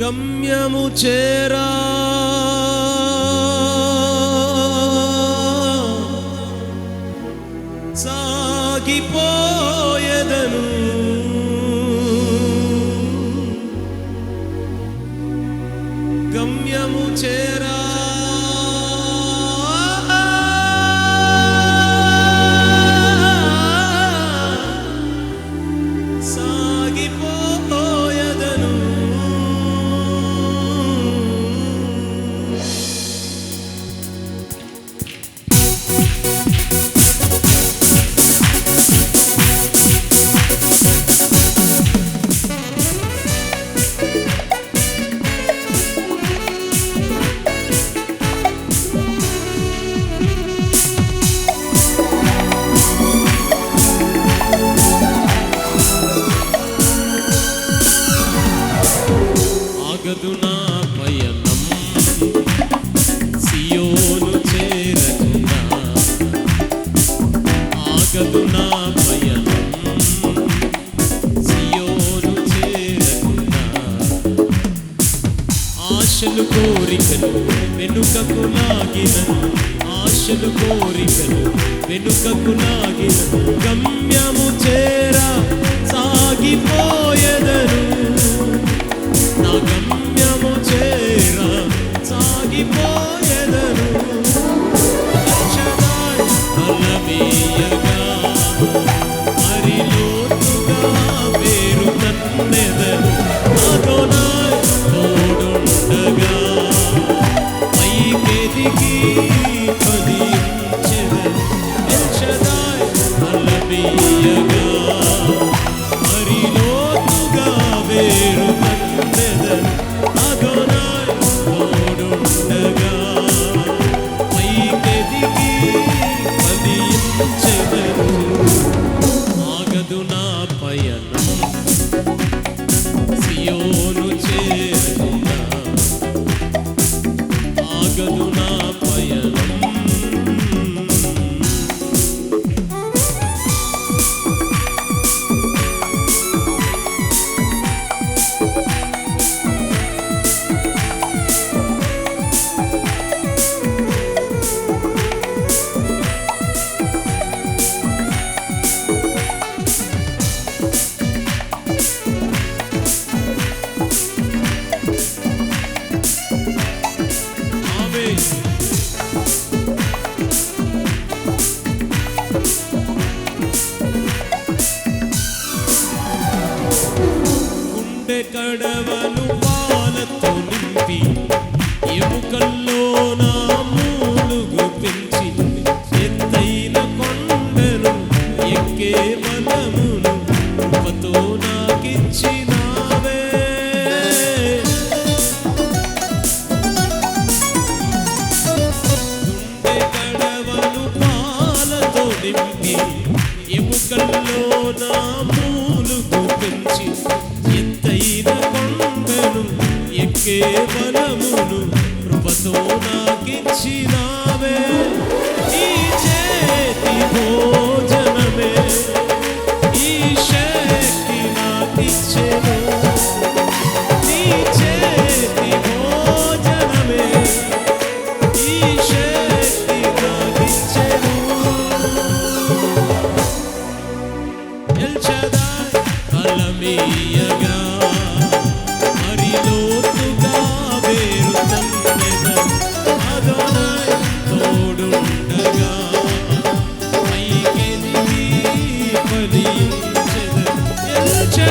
గమ్యము చేరా. ఆగదు నా పయనం. సియోను చేరకున్నా ఆగదు నా పయనం. సియోను చేరకున్నా ఆశలు కోరికలు వెనుకకు లాగినను. ఆశలు కోరికలు వెనుకకు లాగినను. గమ్యము చేరా సాగిపోయెదను. నా కడవలు పాలతో నింపి ఎముకల్లో నా మూలుగు పెంచి ఎత్తైన కొండను ఎక్కే బలమును కృపతో నాకిచ్చి కేవలమును కృపతో నాకిచ్చినావే. ఈ చేతి భోజనమే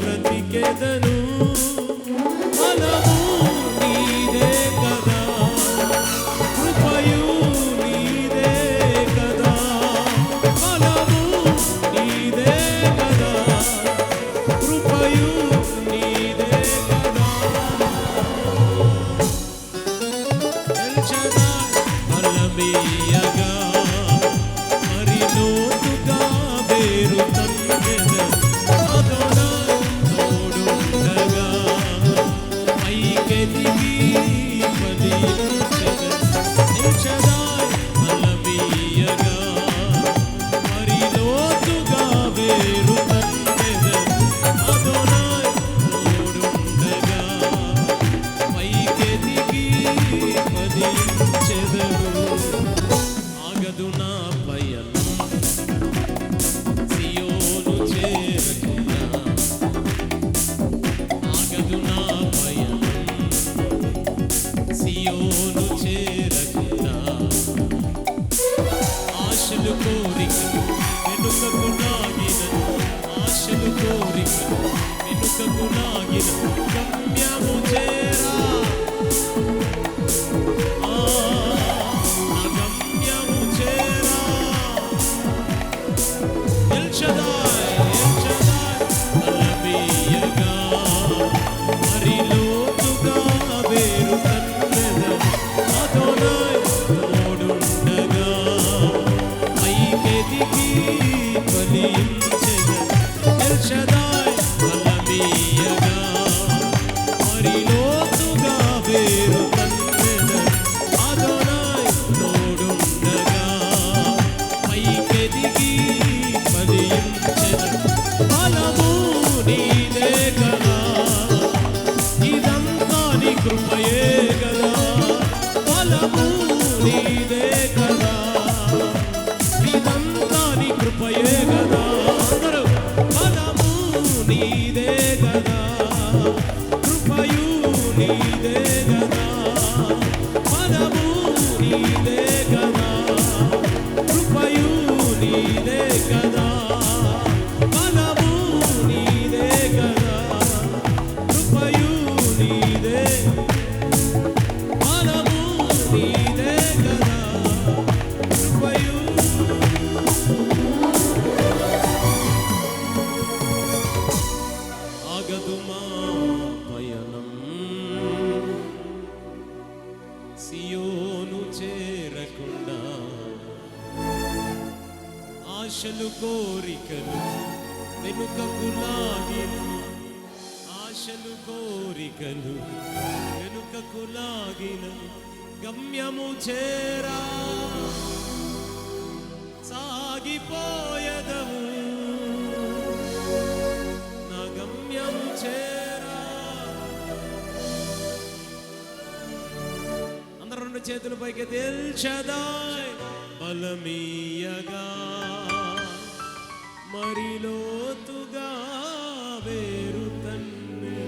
ಬ್ರತಿಕೆದನು పలికకు నాగిన గమ్యము చేరా గమ్యము చేరా నిల్చదా మరిలోతుగా వేరుగా సియోను చేరకుండా ఆశలు కోరికలు వెనుక కులాగి ఆశలు కోరికలు వెనుక కులాగిన గమ్యము చేరా. సాగిపో చేతులు పైకి తెల్చదాయ్ బలమీయగా మరిలోతుగా వేరు తన్నే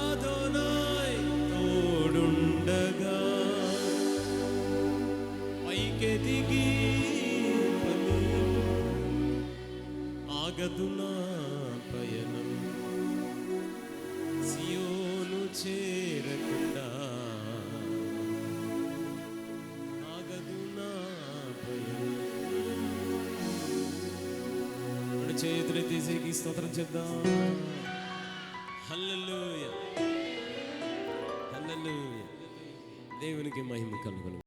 అదోనాయ్ తోడుండగా పైకెదిగి ఆగదునా దేవుని స్తోత్రం చెప్దాం హల్లెలు హల్లెలు దేవునికి మహిమ కలుగును.